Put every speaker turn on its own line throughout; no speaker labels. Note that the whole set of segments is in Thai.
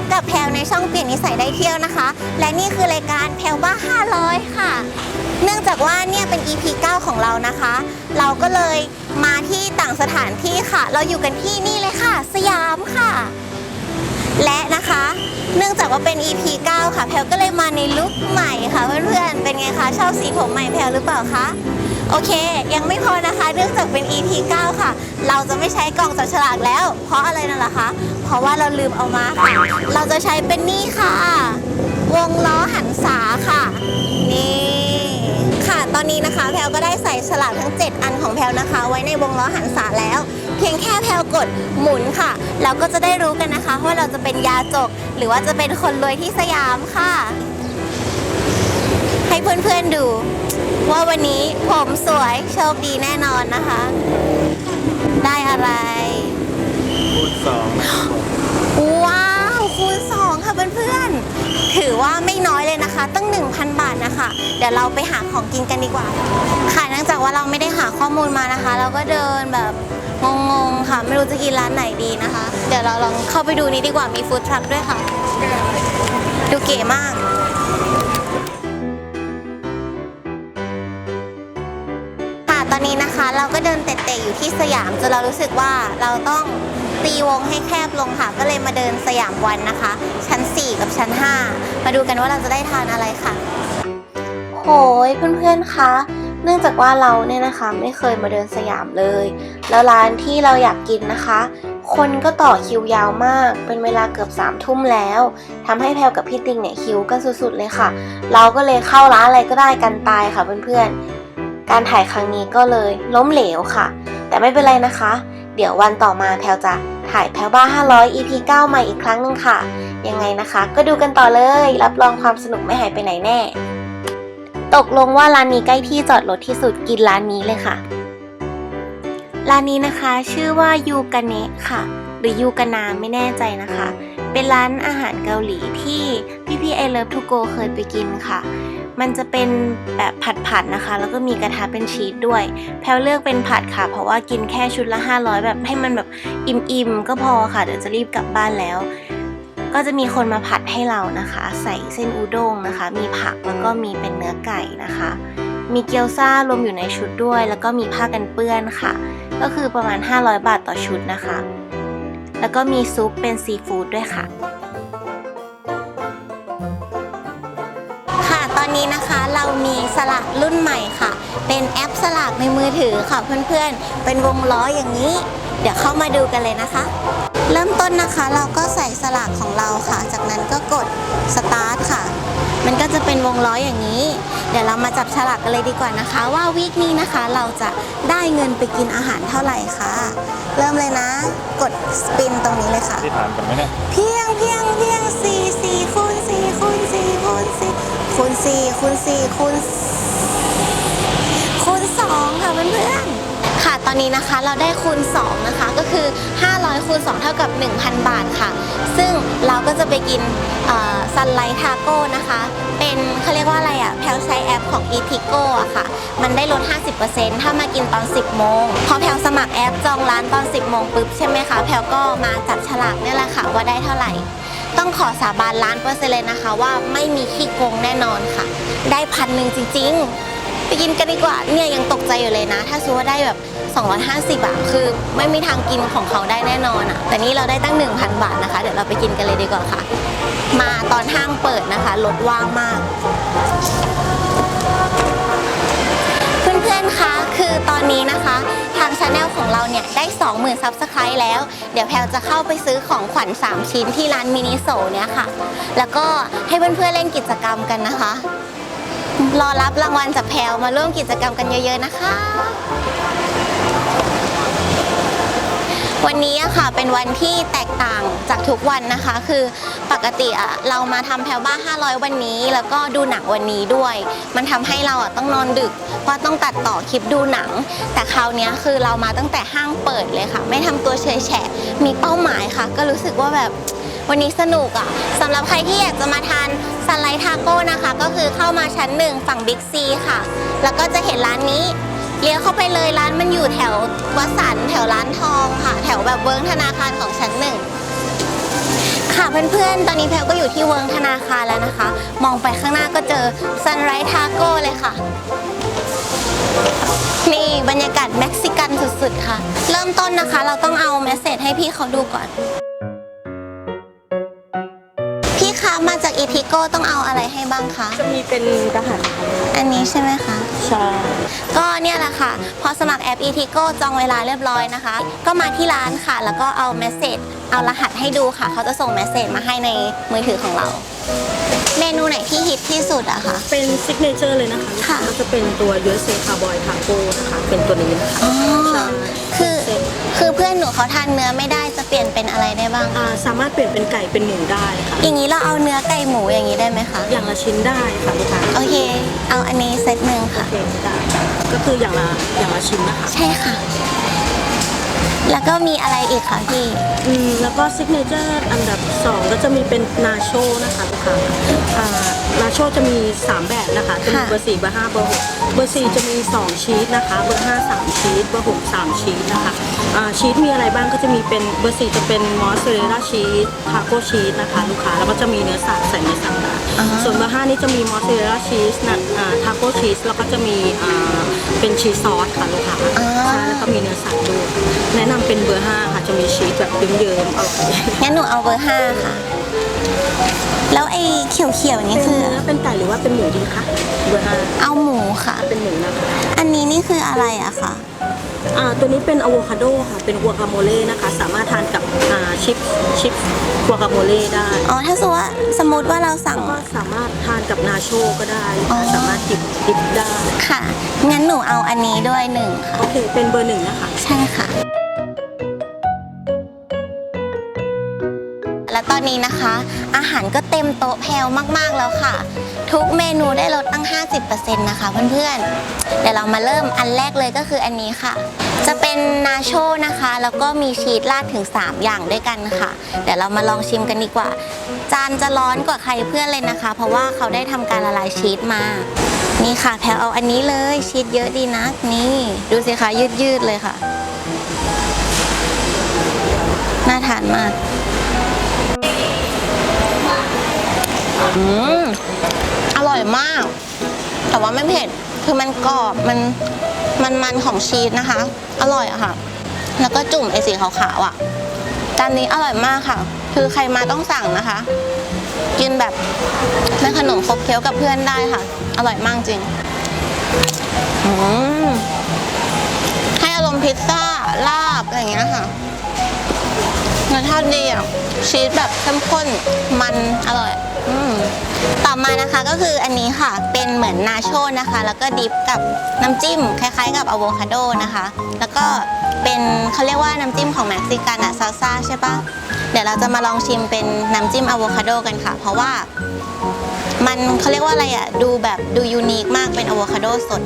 บกับแพลวในช่องเปลี่ยนนิสัยได้เที่ยวนะคะ และนี่คือรายการแพลวบ้า 500 ค่ะ เนื่องจากว่าเนี่ยเป็น EP 9 ของเรานะคะ เราก็เลยมาที่ต่างสถานที่ค่ะ เราอยู่กันที่นี่เลยค่ะ สยามค่ะ และนะคะ เนื่องจากว่าเป็น EP 9 ค่ะ แพลวก็เลยมาในลุคใหม่ค่ะเพื่อนๆเป็นไงคะชอบสีผมใหม่แพลวหรือเปล่าคะ โอเค ยังไม่พอนะคะ เนื่องจากเป็น EP 9 ค่ะ เราจะไม่ใช้กล่องจับฉลากแล้ว เพราะอะไรนั่นล่ะคะ เพราะว่าเราลืมเอามาค่ะ เราจะใช้เป็นนี่ค่ะ วงล้อหันษาค่ะ นี่ค่ะ ตอนนี้นะคะ แพลวก็ได้ใส่ฉลากทั้ง 7 อันของแพลวนะคะ ไว้ในวงล้อหันษาแล้ว เพียงแค่แพลวกดหมุนค่ะ เราก็จะได้รู้กันนะคะ ว่าเราจะเป็นยาจก หรือว่าจะเป็นคนรวยที่สยามค่ะ ให้เพื่อนๆดู ว่าวันนี้ผมสวยโชคดีแน่นอนนะคะ ได้อะไร
คูณสองนะครับผม
ว้าวคูณ2ค่ะเพื่อนๆ ถือว่าไม่น้อยเลยนะคะ ตั้ง 1,000 บาทนะคะ เดี๋ยวเราไปหาของกินกันดีกว่า ค่ะเนื่องจากว่าเราไม่ได้หาข้อมูลมานะคะ เราก็เดินแบบงงๆค่ะ ไม่รู้จะกินร้านไหนดีนะคะ เดี๋ยวเราลองเข้าไปดูนี้ดีกว่ามีฟู้ดทรัคด้วยค่ะ ดูเก๋มาก นะคะ เราก็เดินเตะๆอยู่ที่สยามจนเรารู้สึกว่าเราต้องตีวงให้แคบลงค่ะ ก็เลยมาเดินสยามวันนะคะ ชั้น 4 กับชั้น 5 มาดูกันว่าเราจะได้ทานอะไรค่ะโหยเพื่อนๆคะเนื่องจากว่าเราเนี่ยนะคะไม่เคยมาเดินสยามเลย แล้วร้านที่เราอยากกินนะคะ คนก็ต่อคิวยาวมาก เป็นเวลาเกือบ3ามทุ่มแล้วทำให้แพลกับพี่ติงเนี่ยคิวกันสุดๆเลยค่ะ เราก็เลยเข้าร้านอะไรก็ได้กันตายค่ะเพื่อนๆ การถ่ายครั้งนี้ก็เลยล้มเหลวค่ะ แต่ไม่เป็นไรนะคะ เดี๋ยววันต่อมาแพลจะถ่ายแพลบ้า 500 EP 9 ใหม่อีกครั้งหนึ่งค่ะ ยังไงนะคะ ก็ดูกันต่อเลย รับรองความสนุกไม่หายไปไหนแน่ ตกลงว่าร้านนี้ใกล้ที่จอดรถที่สุดกินร้านนี้เลยค่ะ ร้านนี้นะคะชื่อว่ายูกาเนะค่ะ หรือยูกานาไม่แน่ใจนะคะ เป็นร้านอาหารเกาหลีที่พี่พี่ไอเลิฟทูโกเคยไปกินค่ะ มันจะเป็นแบบผัดๆนะคะ แล้วก็มีกระทะเป็นชีสด้วย แพลวเลือกเป็นผัดค่ะ เพราะว่ากินแค่ชุดละ 500 แบบให้มันแบบอิ่มๆ ก็พอค่ะ เดี๋ยวจะรีบกลับบ้านแล้ว ก็จะมีคนมาผัดให้เรานะคะ ใส่เส้นอุด้งนะคะ มีผักแล้วก็มีเป็นเนื้อไก่นะคะ มีเกี๊ยวซ่ารวมอยู่ในชุดด้วย แล้วก็มีผ้ากันเปื้อนค่ะ ก็คือประมาณ 500 บาทต่อชุดนะคะ แล้วก็มีซุปเป็นซีฟู้ดด้วยค่ะ ค่ะตอนนี้นะคะเรามีสลากรุ่นใหม่ค่ะ เป็นแอปสลากในมือถือค่ะเพื่อนๆ เป็นวงล้ออย่างนี้ เดี๋ยวเข้ามาดูกันเลยนะคะ เริ่มต้นนะคะเราก็ใส่สลากของเราค่ะ จากนั้นก็กดสตาร์ทค่ะ มันก็จะเป็นวงล้ออย่างนี้ เดี๋ยวเรามาจับฉลากกันเลยดีกว่านะคะ ว่าวีคนี้นะคะเราจะได้เงินไปกินอาหารเท่าไหร่ค่ะเริ่มเลยนะ กดสปินตรงนี้เลยค่ะ
ที่ถามกันไหมเนี่ย
เพียงเพียงเพียงสี่สี่คูณสี่คูณสี่คูณสี่คูณสี่คูณสี่คูณคูณสองค่ะเพื่อนๆค่ะ ตอนนี้นะคะเราได้คูณ2นะคะก็คือ 500คูณ2 เท่ากับ 1,000 บาทค่ะ ซึ่งเราก็จะไปกินซันไลท์ทาโก้นะคะ เป็นเขาเรียกว่าอะไรอะ่ะแพลวใช้แอปของ e t i c o อะค่ะ มันได้ลด 50%ถ้ามากินตอน 10 โมง พอแพลวสมัครแอปจองร้านตอน 10 โมงปุ๊บใช่ไหมคะ แพลวก็มาจับฉลากนี่แหละค่ะว่าได้เท่าไหร่ ต้องขอสาบานล้านเปอร์เซ็นต์เลยนะคะ ว่าไม่มีขี้โกงแน่นอนค่ะ ได้พันหนึ่งจริง ๆ ไปกินกันดีกว่าเนี่ยยังตกใจอยู่เลยนะ ถ้าซูว่าได้แบบ 250 บาทคือไม่มีทางกินของเขาได้แน่นอนอะแต่นี่เราได้ตั้ง 1,000 บาทนะคะ เดี๋ยวเราไปกินกันเลยดีกว่าค่ะ มาตอนห้างเปิดนะคะรถว่างมากเพื่อนๆคะคือตอนนี้นะคะทางชาแนลของเราเนี่ยได้ 20,000ซับสไครต์แล้ว เดี๋ยวแพลจะเข้าไปซื้อของขวัญ 3 ชิ้นที่ร้านมินิโซเนี่ยค่ะ แล้วก็ให้เพื่อนๆเล่นกิจกรรมกันนะคะ รอรับรางวัลจากแพลมาร่วมกิจกรรมกันเยอะ ๆนะคะ วันนี้อะค่ะเป็นวันที่แตกต่างจากทุกวันนะคะ คือปกติอะเรามาทำแพลบ้า 500 วันนี้ แล้วก็ดูหนังวันนี้ด้วย มันทำให้เราอะต้องนอนดึก เพราะต้องตัดต่อคลิปดูหนัง แต่คราวเนี้ยคือเรามาตั้งแต่ห้างเปิดเลยค่ะ ไม่ทำตัวเฉยแฉะมีเป้าหมายค่ะ ก็รู้สึกว่าแบบ วันนี้สนุกอะ่ะสำหรับใครที่อยากจะมาทานซันไลท์ทาโก้นะคะ ก็คือเข้ามาชั้นหนึ่งฝั่งบิ๊กซีค่ะ แล้วก็จะเห็นร้านนี้ เลี้ยวเข้าไปเลยร้านมันอยู่แถววัสันแถวร้านทองค่ะ แถวแบบเวิร์กธนาคารของชั้นหนึ่งค่ะเพื่อนๆ ตอนนี้แพลก็อยู่ที่เวิร์งธนาคารแล้วนะคะ มองไปข้างหน้าก็เจอ Sunrise Taco เลยค่ะ นี่บรรยากาศเม็กซิกันสุดๆ ค่ะ เริ่มต้นนะคะ เราต้องเอาเมสเซจให้พี่เขาดูก่อน มาจากอีพิโก้ต้องเอาอะไรให้บ้างคะ
จะมีเป็นรหัส
อันนี้ใช่ไหมคะ
ใช่
ก็เนี่ยแหละค่ะ พอสมัครแอป e t i g o จองเวลาเรียบร้อยนะคะ ก็มาที่ร้านค่ะ แล้วก็เอาเมสเซจเอารหัสให้ดูค่ะ เขาจะส่งเมสเซจมาให้ในมือถือของเรา เมนูไหนที่ฮิตที่สุดอะคะ
เป็นซิกเนเจอร์เลยนะคะ
ค่ะ
ก็จะเป็นตัว USA Cowboy Taco นะคะ เป็นตัวนี้นะคะ
อ๋อ
ใช่
คือ คือเพื่อนหนูเขาทานเนื้อไม่ได้จะเปลี่ยนเป็นอะไรได้บ้าง
อ่าสามารถเปลี่ยนเป็นไก่เป็นหมูได้ค่ะ
อย่างนี้เราเอาเนื้อไก่หมูอย่างนี้ได้ไหมคะ
อย่างละชิ้นได้ค่ะลูกค้า
โอเค เอาอันนี้เซตหนึ่ง
โอ
ค่ะ
เคได้ก็คืออย่างละอย่างละชิ้นนะคะ
ใช่ค่ะ แล้วก็มีอะไรอีกคะพี่
อืมแล้วก็ซิกเนเจอร์อันดับ 2 ก็จะมีเป็นนาโชนะคะลูกค้าอ่า นาโชจะมี 3 แบบนะคะจะมี
ค่ะ
เบอร์4เบอร์5เบอร์6เบอร์4จะมี 2 ชีสนะคะ เบอร์5 3ชีสเบอร์6 3ชีสนะคะอ่าชีสมีอะไรบ้างก็จะมีเป็นเบอร์4จะเป็นมอสซาเรลล่าชีสทาโก้ชีสนะคะลูกค้าแล้วก็จะมีเนื้อสัตว์ใส่เนื้อสัตว์ได้
อ่า
ส่วนเบอร์5นี่จะมีมอสซาเรลล่าชีสนะอ่าทาโก้ชีสแล้วก็จะมีอ่าเป็นชีสซอสค่ะลูกค้า
อ่า
ใช่แล้วก็มีเนื้อสัตว์ด้วยแนะนำเป็นเบอร์5ค่ะจะมีชีสแบบเยิ้มๆอร่อย
งั้นหนูเอาเบอร์ห้าค่ะ แล้วไอ้เขียวๆนี่
เป็น
คือ
เนื้อเป็นไก่หรือว่าเป็นหมูดีคะเบอร์ห้า
เอาหมูค่ะ
เป็นหมูนะคะ
อันนี้นี่คืออะไรอะคะ
อ่าตัวนี้เป็นอะโวคาโดค่ะเป็นกัวคาโมเล่นะคะ สามารถทานกับอ่าชิปชิปกัวคาโมเล่ได้
อ๋อถ้าสมมติว่าสมมติว่าเราสั่ง
ก็สามารถทานกับนาโชก็ได้
อ๋อ
สามารถดิบดิบได้
ค่ะ งั้นหนูเอาอันนี้ด้วยหนึ่งค่ะ
โอเคเป็นเบอร์หนึ่งนะคะ
ใช่ค่ะ และตอนนี้นะคะ อาหารก็เต็มโต๊ะแพลวมากๆแล้วค่ะ ทุกเมนูได้ลดตั้ง 50%นะคะเพื่อนๆ เดี๋ยวเรามาเริ่มอันแรกเลยก็คืออันนี้ค่ะ จะเป็นนาโชนะคะ แล้วก็มีชีสราดถึง 3 อย่างด้วยกันค่ะ เดี๋ยวเรามาลองชิมกันดีกว่า จานจะร้อนกว่าใครเพื่อนเลยนะคะ เพราะว่าเขาได้ทำการละลายชีสมานี่ค่ะแพลวเอาอันนี้เลยชีสเยอะดีนะนี่ ดูสิคะยืดๆเลยค่ะ น่าทานมาก อืมอร่อยมาก แต่ว่าไม่เผ็ด คือมันกรอบ มัน มันมันของชีสนะคะ อร่อยอะค่ะ แล้วก็จุ่มไอสีขาวๆอะจานนี้อร่อยมากค่ะ คือใครมาต้องสั่งนะคะ กินแบบเป็นขนมครบเคี้ยวกับเพื่อนได้ค่ะ อร่อยมากจริงอืมให้อารมณ์พิซซ่า ลาบ อะไรอย่างเงี้ยค่ะรสชาติดีอะชีสแบบเข้มข้น มันอร่อย อืมต่อมานะคะก็คืออันนี้ค่ะเป็นเหมือนนาโชนะคะ แล้วก็ดิฟกับน้ำจิ้มคล้ายๆ กับอะโวคาโดนะคะ แล้วก็เป็นเขาเรียกว่าน้ำจิ้มของเม็กซิกันอะซาลซ่าใช่ปะเดี๋ยวเราจะมาลองชิมเป็นน้ำจิ้มอะโวคาโดกันค่ะ เพราะว่ามันเขาเรียกว่าอะไรอะดูแบบดูยูนิคมากเป็นอะโวคาโดสด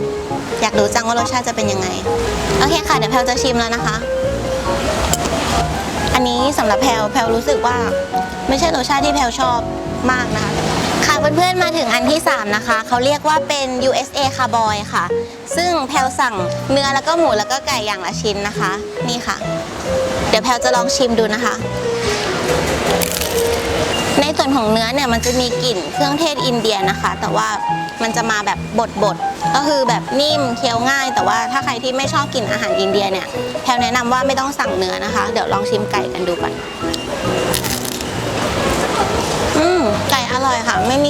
อยากรู้จังว่ารสชาติจะเป็นยังไง โอเคค่ะ เดี๋ยวแพลจะชิมแล้วนะคะ อันนี้สำหรับแพลแพลรู้สึกว่าไม่ใช่รสชาติที่แพลชอบ มากนะคะ ค่ะเพื่อนๆมาถึงอันที่ 3 นะคะ เขาเรียกว่าเป็น USA Cowboy ค่ะ ซึ่งแพลวสั่งเนื้อแล้วก็หมูแล้วก็ไก่อย่างละชิ้นนะคะ นี่ค่ะ เดี๋ยวแพลวจะลองชิมดูนะคะ ในส่วนของเนื้อเนี่ยมันจะมีกลิ่นเครื่องเทศอินเดียนะคะ แต่ว่ามันจะมาแบบบดๆ ก็คือแบบนิ่มเคี้ยวง่าย แต่ว่าถ้าใครที่ไม่ชอบกลิ่นอาหารอินเดียเนี่ย แพลวแนะนำว่าไม่ต้องสั่งเนื้อนะคะ เดี๋ยวลองชิมไก่กันดูก่อน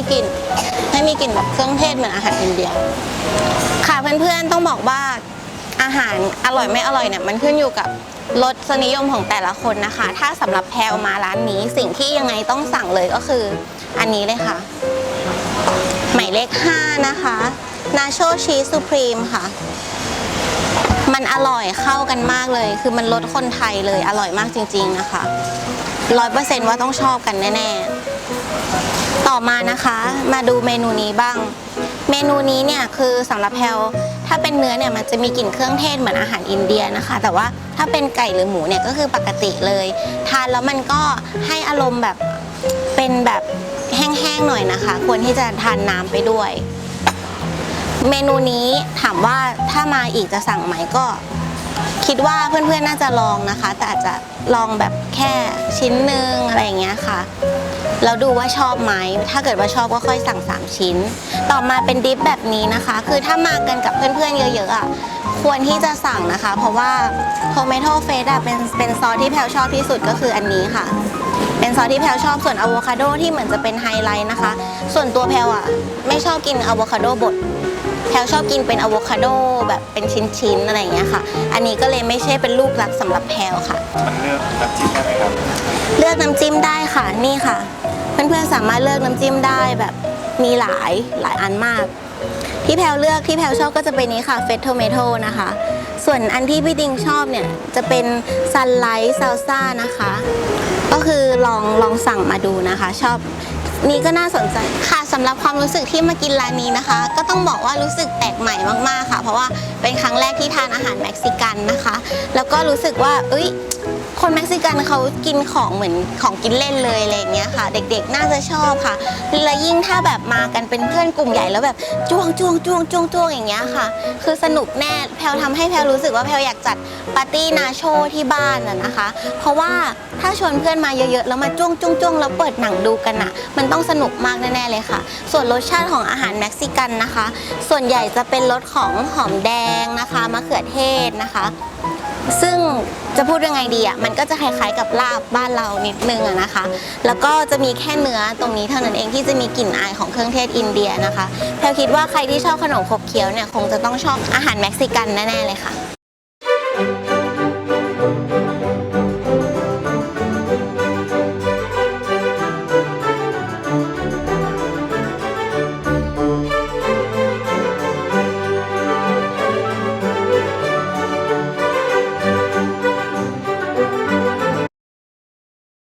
มีกลิ่นไม่มีกลิ่นแบบเครื่องเทศเหมือนอาหารอินเดีย ค่ะเพื่อนๆต้องบอกว่าอาหารอร่อยไม่อร่อยเนี่ยมันขึ้นอยู่กับรสนิยมของแต่ละคนนะคะ ถ้าสำหรับแพลมาร้านนี้สิ่งที่ยังไงต้องสั่งเลยก็คือ อันนี้เลยค่ะ หมายเลข 5 นะคะนาโชชีส s ูพรีมค่ะ มันอร่อยเข้ากันมากเลย คือมันรสคนไทยเลยอร่อยมากจริง ๆนะคะร้อยเปอร์เซนต์ว่าต้องชอบกันแน่ ๆ ต่อมานะคะ มาดูเมนูนี้บ้าง เมนูนี้เนี่ยคือสำหรับแพลถ้าเป็นเนื้อเนี่ยมันจะมีกลิ่นเครื่องเทศเหมือนอาหารอินเดียนะคะ แต่ว่าถ้าเป็นไก่หรือหมูเนี่ยก็คือปกติเลย ทานแล้วมันก็ให้อารมณ์แบบเป็นแบบแห้งๆหน่อยนะคะ ควรที่จะทานน้ำไปด้วย เมนูนี้ถามว่าถ้ามาอีกจะสั่งไหมก็ คิดว่าเพื่อนๆน่าจะลองนะคะ แต่อาจจะลองแบบแค่ชิ้นหนึ่งอะไรอย่างเงี้ยค่ะแล้วดูว่าชอบไหม ถ้าเกิดว่าชอบก็ค่อยสั่ง 3 ชิ้น ต่อมาเป็นดิฟแบบนี้นะคะ คือถ้ามากันกับเพื่อนๆ เยอะๆอะ ควรที่จะสั่งนะคะ เพราะว่า tomato face อะเป็นเป็นซอสที่แพลชอบที่สุดก็คืออันนี้ค่ะ เป็นซอสที่แพลชอบส่วนอะโวคาโดที่เหมือนจะเป็นไฮไลท์นะคะ ส่วนตัวแพลอะไม่ชอบกินอะโวคาโดบด แพลชอบกินเป็นอะโวคาโดแบบเป็นชิ้นๆอะไรอย่างเงี้ยค่ะ อันนี้ก็เลยไม่ใช่เป็นลูกรักสำหรับแพลค่ะ
มันเลือกน้ำจิ้มได้ไหมครับ
เลือกน้ำจิ้มได้ค่ะนี่ค่ะ เพื่อนๆสามารถเลือกน้ำจิ้มได้แบบมีหลายหลายอันมาก ที่แพลเลือกที่แพลชอบก็จะเป็นนี้ค่ะเฟสโทเมโตนะคะ ส่วนอันที่พี่ดิงชอบเนี่ยจะเป็นซันไลท์ซ l ลซ่านะคะ ก็คือลองลองสั่งมาดูนะคะ ชอบ นี่ก็น่าสนใจค่ะสำหรับความรู้สึกที่มากินร้านนี้นะคะ ก็ต้องบอกว่ารู้สึกแปลกใหม่มากๆค่ะ เพราะว่าเป็นครั้งแรกที่ทานอาหารเม็กซิกันนะคะ แล้วก็รู้สึกว่าเอ้ย คนเม็กซิกันเขากินของเหมือนของกินเล่นเลยอะไรอย่างเงี้ยค่ะ เด็กๆน่าจะชอบค่ะ และยิ่งถ้าแบบมากันเป็นเพื่อนกลุ่มใหญ่แล้วแบบจ้วงจ้วงจ้วงจ้วงจ้วงอย่างเงี้ยค่ะ คือสนุกแน่แพลวทำให้แพลวรู้สึกว่าแพลวอยากจัดปาร์ตี้นาโชที่บ้านอะนะคะ เพราะว่าถ้าชวนเพื่อนมาเยอะๆแล้วมาจ้วงจ้วงจ้วงแล้วเปิดหนังดูกันอะมันต้องสนุกมากแน่ๆเลยค่ะ ส่วนรสชาติของอาหารเม็กซิกันนะคะ ส่วนใหญ่จะเป็นรสของหอมแดงนะคะมะเขือเทศนะคะ ซึ่งจะพูดยังไงดีอะมันก็จะคล้ายๆกับลาบบ้านเรานิดนึงอะนะคะ แล้วก็จะมีแค่เนื้อตรงนี้เท่านั้นเองที่จะมีกลิ่นอายของเครื่องเทศอินเดียนะคะแพลคิดว่าใครที่ชอบขนมขบเคี้ยวเนี่ยคงจะต้องชอบอาหารเม็กซิกันแน่ๆเลยค่ะ